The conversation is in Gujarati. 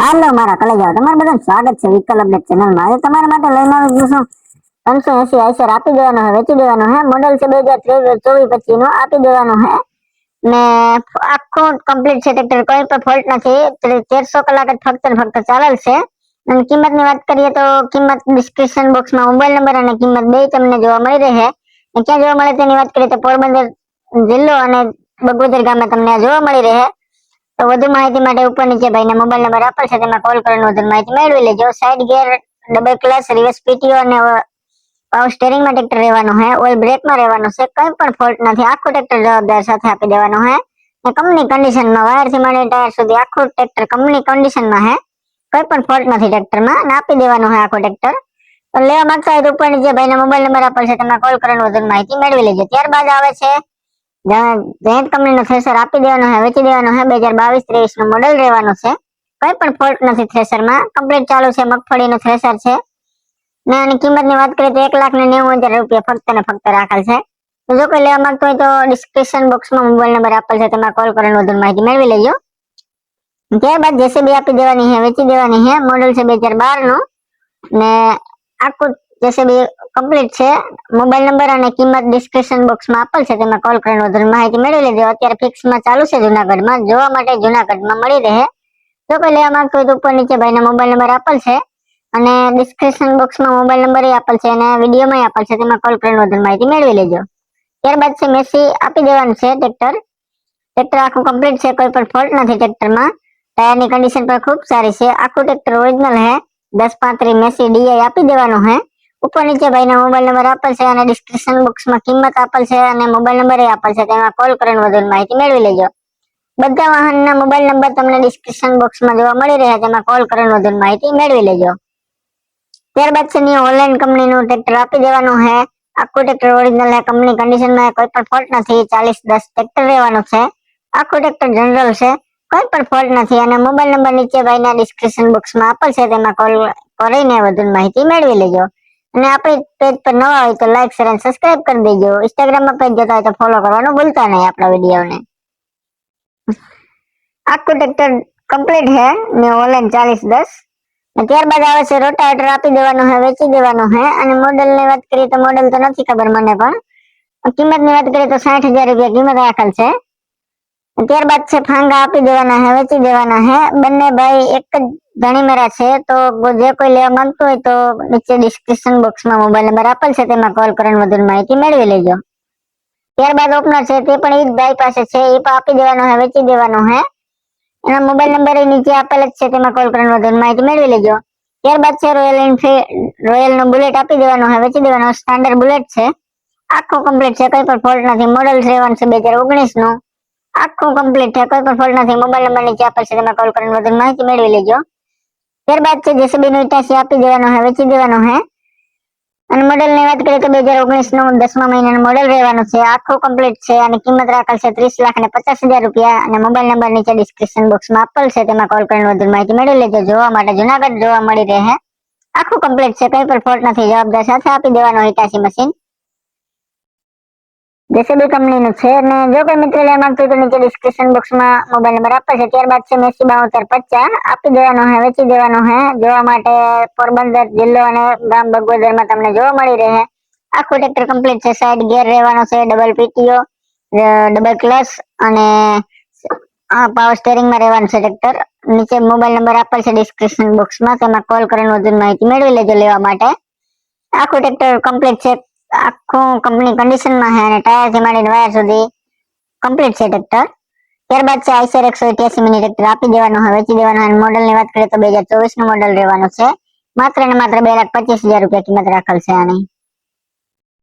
હાલો, મારા કલેજાઓ તમારું બધાનું સ્વાગત છે વિકલ અપડેટ ચેનલમાં આજે તમારા માટે લઈને આવી છું ત્રણસો એસી આઈસર આપી દેવાનો હે, વેચી દેવાનો હે. મોડેલ છે બે હજાર ત્રેવીસ ચોવીસ પચીસ નો આપી દેવાનો હે. ને આખું કમ્પ્લીટ છે ટ્રેક્ટર કોઈ પણ ફોલ્ટ નથી. તેરસો કલાક જ ફક્ત ફક્ત ચાલેલ છે. અને કિંમતની વાત કરીએ તો કિંમત ડિસ્ક્રિપ્શન બોક્સમાં મોબાઈલ નંબર અને કિંમત બે તમને જોવા મળી રહે. ક્યાં જોવા મળે તેની વાત કરીએ તો પોરબંદર જિલ્લો અને બગોદર ગામમાં તમને જોવા મળી રહે. તો વધુ માહિતી માટે ઉપર નીચે ભાઈના મોબાઈલ નંબર આપેલ છે, તેમાં કોલ કરીને વધુ માહિતી મેળવી લેજો. Side gear double clutch reverse PTO અને પાવર સ્ટેરિંગમાં ટ્રેક્ટર રહેવાનું છે ઓઇલ બ્રેકમાં રહેવાનું છે. કંઈ પણ ફોલ્ટ નથી. આખું ટ્રેક્ટર જવાબદાર સાથે આપી દેવાનું છે ને કંપની કન્ડિશનમાં વાયરથી માંડી ટાયર સુધી આખું ટ્રેક્ટર કંપની કન્ડિશનમાં છે કોઈ પણ ફોલ્ટ નથી ટ્રેક્ટરમાં ને આપી દેવાનું છે આખું ટ્રેક્ટર લેવા માંગતા હોય તો ઉપર નીચે ભાઈના મોબાઈલ નંબર આપેલ છે, તેમાં કોલ કરીને વધુ માહિતી મેળવી લેજો. ત્યારબાદ આવે છે જયંત કંપનીનો થ્રેસર આપી દેવાનો છે વેચી દેવાનો છે બે હજાર બાવીસ ત્રેવીસનું મોડેલ રહેવાનું છે. કોઈ પણ ફોલ્ટ નથી થ્રેસરમાં કમ્પ્લીટ ચાલુ છે, મગફળીનું થ્રેસર છે. ને આની કિંમતની વાત કરીએ તો એક લાખ ને નેવું હજાર રૂપિયા ફક્ત ને ફક્ત રાખેલ છે. જો કોઈ લેવા માંગતો હોય તો ડિસ્ક્રિપ્શન બોક્સમાં મોબાઈલ નંબર આપેલ છે, તેમાં કોલ કરીને વધુ માહિતી મેળવી લેજો. ત્યારબાદ જેસીબી આપી દેવાની છે, વેચી દેવાની છે. મોડેલ છે બે હજાર બારનું ને આખું જેસીબી કમ્પ્લીટ છે. મોબાઈલ નંબર અને કિંમત ડિસ્ક્રિપ્શન બોક્સમાં આપેલ છે. તેમાં કોલ કરીને વધુ માહિતી મેળવી લેજો. અત્યારે ફિક્સમાં ચાલુ છે જુનાગઢમાં. જોવા માટે જુનાગઢમાં મળી રહે. જો કોઈ લેવા માંગતો હોય તો ઉપર નીચે ભાઈના મોબાઈલ નંબર આપેલ છે. અને ડિસ્ક્રિપ્શન બોક્સમાં મોબાઈલ નંબર આપેલ છે અને વિડીયોમાં આપેલ છે. તેમાં કોલ કરીને વધુ માહિતી મેળવી લેજો. ત્યારબાદ છે મેસી આપી દેવાનું છે ટ્રેક્ટર ટ્રેક્ટર આખું કમ્પ્લીટ છે. કોઈ પણ ફોલ્ટ નથી ટ્રેક્ટરમાં ટાયરની કન્ડિશન પણ ખૂબ સારી છે. આખું ટ્રેક્ટર ઓરિજિનલ હે. દસ પાંત્રી મેસી ડીઆઈ આપી દેવાનું છે ઉપર નીચે ભાઈના મોબાઈલ નંબર આપેલ છે અને ડિસ્ક્રિપ્શન બોક્સમાં કિંમત આપેલ છે અને મોબાઈલ નંબર આપેલ છે, તેમાં કોલ કરીને વધુ માહિતી મેળવી લેજો. બધા વાહનના મોબાઈલ નંબર તમને ડિસ્ક્રિપ્શન બોક્સમાં જોવા મળી રહ્યા તેમાં કોલ કરીને વધુ માહિતી મેળવી લેજો. ત્યારબાદ છે ઓનલાઈન કંપનીનું ટ્રેક્ટર આપી દેવાનું છે. આખું ટ્રેક્ટર ઓરિજિનલ કંપની કન્ડિશનમાં કોઈ પણ ફોલ્ટ નથી, ચાલીસ દસ ટ્રેક્ટર રહેવાનું છે. આખું ટ્રેક્ટર જનરલ છે, કોઈ પણ ફોલ્ટ નથી અને મોબાઈલ નંબર નીચે ભાઈના ડિસ્ક્રિપ્શન બોક્સમાં આપેલ છે, તેમાં કોલ કરીને વધુ માહિતી મેળવી લેજો. અને આપણી પેજ પર નવા હોય તો લાઈક શેર અને સબસ્ક્રાઇબ કરી દેજો ઇન્સ્ટાગ્રામમાં પેજ જોતા હોય તો ફોલો કરવાનું ભૂલતા નહીં આપણા વિડીયોને આખું ટ્રેક્ટર કમ્પ્લીટ છે ને ઓનલાઈન ચાલીસ દસ ત્યારબાદ આવે છે રોટાવેટર આપી દેવાનું છે વેચી દેવાનું છે અને મોડેલની વાત કરીએ તો મોડેલ તો નથી ખબર મને પણ કિંમતની વાત કરીએ તો સાઠ હજાર રૂપિયા કિંમત રાખેલ છે ત્યારબાદ છે ફાંગા આપી દેવાના છે વેચી દેવાના છે બંને ભાઈ એક જ ધણી મેરા છે, તો જે કોઈ લેવા માંગતું હોય તો નીચે ડિસ્ક્રિપ્શન બોક્સમાં મોબાઈલ નંબર આપેલ છે, તેમાં કોલ કરીને વધુ માહિતી મેળવી લેજો. ત્યારબાદ ઓપનર છે, તે પણ એ ભાઈ પાસે છે એ પણ આપી દેવાનો છે વેચી દેવાનો હે. એના મોબાઈલ નંબર એ નીચે આપેલ જ છે, તેમાં કોલ કરીને વધુ માહિતી મેળવી લેજો. ત્યારબાદ છે રોયલ એનફિલ્ડ રોયલ નો બુલેટ આપી દેવાનો હોય વેચી દેવાનો સ્ટાન્ડર્ડ બુલેટ છે. આખો કમ્પ્લીટ છે, કોઈ પણ ફોલ્ટ નથી. મોડલ સેવન છે બે હજાર ઓગણીસનું. આખું કમ્પ્લીટ છે, કોઈ પણ ફોલ્ટ નથી. મોબાઈલ નંબર નીચે આપેલ છે, તેમાં કોલ કરીને વધુ માહિતી મેળવી લેજો. ત્યારબાદ છે જેસીબી નો ઇટાસી આપી દેવાનો હે, વેચી દેવાનો છે અને મોડેલની વાત કરીએ તો બે હજાર ઓગણીસનું દસમા મહિનાનું મોડેલ રહેવાનું છે. આખું કમ્પ્લીટ છે અને કિંમત રાખેલ છે ત્રીસ લાખ ને પચાસ હજાર રૂપિયા. અને મોબાઈલ નંબર નીચે ડિસ્ક્રિપ્શન બોક્સમાં આપેલ છે. તેમાં કોલ કરીને વધુ માહિતી મેળવી લેજો. જોવા માટે જુનાગઢ જોવા મળી રહે. આખું કમ્પ્લીટ છે. કઈ પણ ફોલ્ટ નથી. જવાબદાર સાથે આપી દેવાનો હિતાસી મશીન જેસીબી કંપનીનું છે અને જો કોઈ મિત્ર લેવા માંગતું તો નીચે ડિસ્ક્રિપ્શન બોક્સમાં મોબાઈલ નંબર આપે છે. ત્યારબાદ છે મેસી બાવતર પચાસ. આપી દેવાનો હે, વેચી દેવાનો હે. જોવા માટે પોરબંદર જિલ્લો અને ગામ બગોદરમાં તમને જોવા મળી રહે. આખું ટ્રેક્ટર કમ્પ્લીટ છે. સાઈડ ગેર રહેવાનો છે ડબલ પીટીઓ ડબલ ક્લચ અને પાવર સ્ટેરિંગમાં રહેવાનું છે ટ્રેક્ટર નીચે મોબાઈલ નંબર આપેલ છે ડિસ્ક્રિપ્શન બોક્સમાં તેમાં કોલ કરીને વધુ માહિતી મેળવી લેજો લેવા માટે. આખું ટ્રેક્ટર કમ્પ્લીટ છે. આખું કંપની કન્ડિશનમાં છે અને ટાયરથી માંડીને વાયર સુધી કમ્પ્લીટ છે ટ્રેક્ટર ત્યારબાદ છે આઈસર એકસો અઠ્યાસી મિની ટ્રેક્ટર આપી દેવાનું હોય વેચી દેવાનું અને મોડલની વાત કરીએ તો બે હજાર ચોવીસનું મોડલ રહેવાનું છે. માત્ર ને માત્ર બે લાખ પચીસ હજાર રૂપિયા કિંમત રાખેલ છે આની.